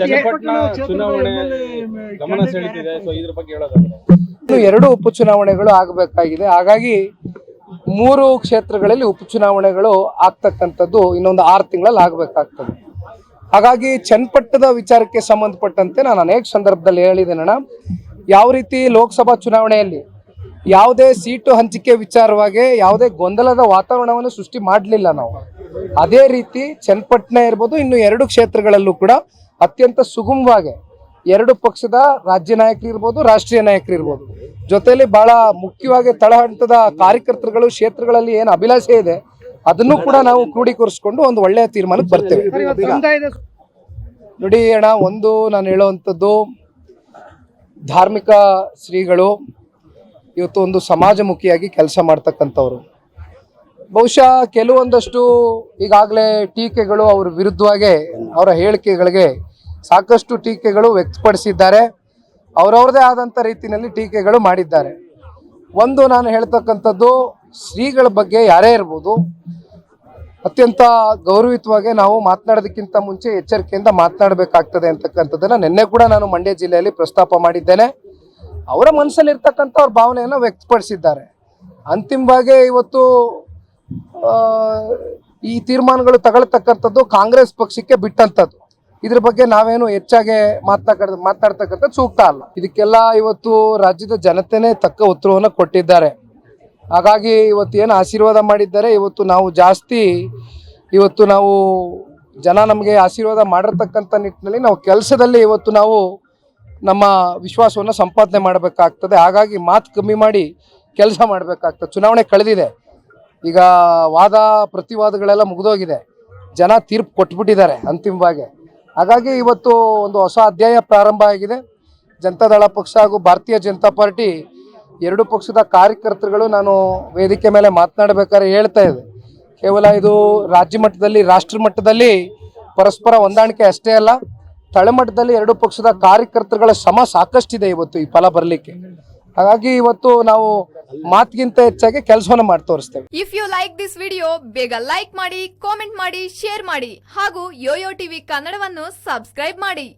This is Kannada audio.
ಚನ್ನಪಟ್ಟಣ ಚುನಾವಣೆ ಗಮನ ಸೆಳೀತಿದೆ. ಸೊ ಇದ್ರ ಬಗ್ಗೆ ಹೇಳೋದಾದ್ರೆ. ಇನ್ನು ಎರಡು ಉಪಚುನಾವಣೆಗಳು ಆಗಬೇಕಾಗಿದೆ. ಹಾಗಾಗಿ ಮೂರು ಕ್ಷೇತ್ರಗಳಲ್ಲಿ ಉಪಚುನಾವಣೆಗಳು ಆಗ್ತಕ್ಕಂಥದ್ದು ಇನ್ನೊಂದು ಆರು ತಿಂಗಳಲ್ಲಿ ಆಗಬೇಕಾಗ್ತದೆ. ಹಾಗಾಗಿ ಚನ್ನಪಟ್ಟದ ವಿಚಾರಕ್ಕೆ ಸಂಬಂಧಪಟ್ಟಂತೆ ನಾನು ಅನೇಕ ಸಂದರ್ಭದಲ್ಲಿ ಹೇಳಿದ್ದೇನಣ್ಣ ಯಾವ ರೀತಿ ಲೋಕಸಭಾ ಚುನಾವಣೆಯಲ್ಲಿ ಯಾವುದೇ ಸೀಟು ಹಂಚಿಕೆ ವಿಚಾರವಾಗಿ ಯಾವುದೇ ಗೊಂದಲದ ವಾತಾವರಣವನ್ನು ಸೃಷ್ಟಿ ಮಾಡಲಿಲ್ಲ ನಾವು. ಅದೇ ರೀತಿ ಚನ್ನಪಟ್ಟಣ ಇರ್ಬೋದು ಇನ್ನು ಎರಡು ಕ್ಷೇತ್ರಗಳಲ್ಲೂ ಕೂಡ ಅತ್ಯಂತ ಸುಗಮವಾಗಿ ಎರಡು ಪಕ್ಷದ ರಾಜ್ಯ ನಾಯಕರು ಇರ್ಬೋದು ರಾಷ್ಟ್ರೀಯ ನಾಯಕರು ಇರ್ಬೋದು. ಜೊತೆಯಲ್ಲಿ ಬಹಳ ಮುಖ್ಯವಾಗಿ ತಳಹಂತದ ಕಾರ್ಯಕರ್ತರುಗಳು ಕ್ಷೇತ್ರಗಳಲ್ಲಿ ಏನು ಅಭಿಲಾಷೆ ಇದೆ ಅದನ್ನು ಕೂಡ ನಾವು ಕ್ರೋಢೀಕರಿಸಿಕೊಂಡು ಒಂದು ಒಳ್ಳೆಯ ತೀರ್ಮಾನಕ್ಕೆ ಬರ್ತೇವೆ. ನೋಡಿ ಅಣ್ಣ ಒಂದು ನಾನು ಹೇಳುವಂಥದ್ದು ಧಾರ್ಮಿಕ ಶ್ರೀಗಳು ಇವತ್ತು ಒಂದು ಸಮಾಜಮುಖಿಯಾಗಿ ಕೆಲಸ ಮಾಡ್ತಕ್ಕಂಥವ್ರು. ಬಹುಶಃ ಕೆಲವೊಂದಷ್ಟು ಈಗಾಗಲೇ ಟೀಕೆಗಳು ಅವ್ರ ವಿರುದ್ಧವಾಗಿ ಅವರ ಹೇಳಿಕೆಗಳಿಗೆ ಸಾಕಷ್ಟು ಟೀಕೆಗಳು ವ್ಯಕ್ತಪಡಿಸಿದ್ದಾರೆ. ಅವರವ್ರದೇ ಆದಂಥ ರೀತಿಯಲ್ಲಿ ಟೀಕೆಗಳು ಮಾಡಿದ್ದಾರೆ. ಒಂದು ನಾನು ಹೇಳ್ತಕ್ಕಂಥದ್ದು, ಶ್ರೀಗಳ ಬಗ್ಗೆ ಯಾರೇ ಇರ್ಬೋದು, ಅತ್ಯಂತ ಗೌರವಿತವಾಗಿ ನಾವು ಮಾತನಾಡೋದಕ್ಕಿಂತ ಮುಂಚೆ ಎಚ್ಚರಿಕೆಯಿಂದ ಮಾತನಾಡಬೇಕಾಗ್ತದೆ ಅಂತಕ್ಕಂಥದ್ದನ್ನು ನಿನ್ನೆ ಕೂಡ ನಾನು ಮಂಡ್ಯ ಜಿಲ್ಲೆಯಲ್ಲಿ ಪ್ರಸ್ತಾಪ ಮಾಡಿದ್ದೇನೆ. ಅವರ ಮನಸ್ಸಲ್ಲಿ ಇರ್ತಕ್ಕಂಥ ಅವ್ರ ಭಾವನೆಯನ್ನು ವ್ಯಕ್ತಪಡಿಸಿದ್ದಾರೆ. ಅಂತಿಮವಾಗಿ ಇವತ್ತು ಈ ತೀರ್ಮಾನಗಳು ತಗೊಳ್ತಕ್ಕಂಥದ್ದು ಕಾಂಗ್ರೆಸ್ ಪಕ್ಷಕ್ಕೆ ಬಿಟ್ಟಂಥದ್ದು. ಇದ್ರ ಬಗ್ಗೆ ನಾವೇನು ಹೆಚ್ಚಾಗಿ ಮಾತನಾಡ ಮಾತಾಡ್ತಕ್ಕಂಥ ಸೂಕ್ತ ಅಲ್ಲ. ಇದಕ್ಕೆಲ್ಲ ಇವತ್ತು ರಾಜ್ಯದ ಜನತೆನೇ ತಕ್ಕ ಉತ್ತರವನ್ನು ಕೊಟ್ಟಿದ್ದಾರೆ. ಹಾಗಾಗಿ ಇವತ್ತು ಏನು ಆಶೀರ್ವಾದ ಮಾಡಿದ್ದಾರೆ, ಇವತ್ತು ನಾವು ಜಾಸ್ತಿ, ಇವತ್ತು ನಾವು ಜನ ನಮಗೆ ಆಶೀರ್ವಾದ ಮಾಡಿರ್ತಕ್ಕಂಥ ನಿಟ್ಟಿನಲ್ಲಿ ನಾವು ಕೆಲಸದಲ್ಲಿ ಇವತ್ತು ನಾವು ನಮ್ಮ ವಿಶ್ವಾಸವನ್ನು ಸಂಪಾದನೆ ಮಾಡಬೇಕಾಗ್ತದೆ. ಹಾಗಾಗಿ ಮಾತು ಕಮ್ಮಿ ಮಾಡಿ ಕೆಲಸ ಮಾಡಬೇಕಾಗ್ತದೆ. ಚುನಾವಣೆ ಕಳೆದಿದೆ. ಈಗ ವಾದ, ಪ್ರತಿವಾದಗಳೆಲ್ಲ ಮುಗಿದೋಗಿದೆ. ಜನ ತೀರ್ಪು ಕೊಟ್ಬಿಟ್ಟಿದ್ದಾರೆ ಅಂತಿಮವಾಗಿ. ಹಾಗಾಗಿ ಇವತ್ತು ಒಂದು ಹೊಸ ಅಧ್ಯಾಯ ಪ್ರಾರಂಭ ಆಗಿದೆ. ಜನತಾದಳ ಪಕ್ಷ ಹಾಗೂ ಭಾರತೀಯ ಜನತಾ ಪಾರ್ಟಿ ಎರಡು ಪಕ್ಷದ ಕಾರ್ಯಕರ್ತರುಗಳು ನಾನು ವೇದಿಕೆ ಮೇಲೆ ಮಾತನಾಡಬೇಕಾದ್ರೆ ಹೇಳ್ತಾ ಇದೆ. ಕೇವಲ ಇದು ರಾಜ್ಯ ಮಟ್ಟದಲ್ಲಿ, ರಾಷ್ಟ್ರ ಮಟ್ಟದಲ್ಲಿ ಪರಸ್ಪರ ಹೊಂದಾಣಿಕೆ ಅಷ್ಟೇ ಅಲ್ಲ ತಳಮಟ್ಟದಲ್ಲಿ ಎರಡು ಪಕ್ಷದ ಕಾರ್ಯಕರ್ತರುಗಳ ಶ್ರಮ ಸಾಕಷ್ಟಿದೆ ಇವತ್ತು ಈ ಫಲ ಬರಲಿಕ್ಕೆ. ಹಾಗಾಗಿ ಇವತ್ತು ನಾವು ಮಾತಿಗಿಂತ ಹೆಚ್ಚಾಗಿ ಕೆಲಸವನ್ನು ಮಾಡಿ ತೋರಿಸ್ತೇವೆ. If you like this video ಬೇಗ ಲೈಕ್ ಮಾಡಿ ಕಾಮೆಂಟ್ ಮಾಡಿ ಶೇರ್ ಮಾಡಿ ಹಾಗೂ ಯೋಯೋ ಟಿವಿ ಕನ್ನಡವನ್ನು ಸಬ್ಸ್ಕ್ರೈಬ್ ಮಾಡಿ.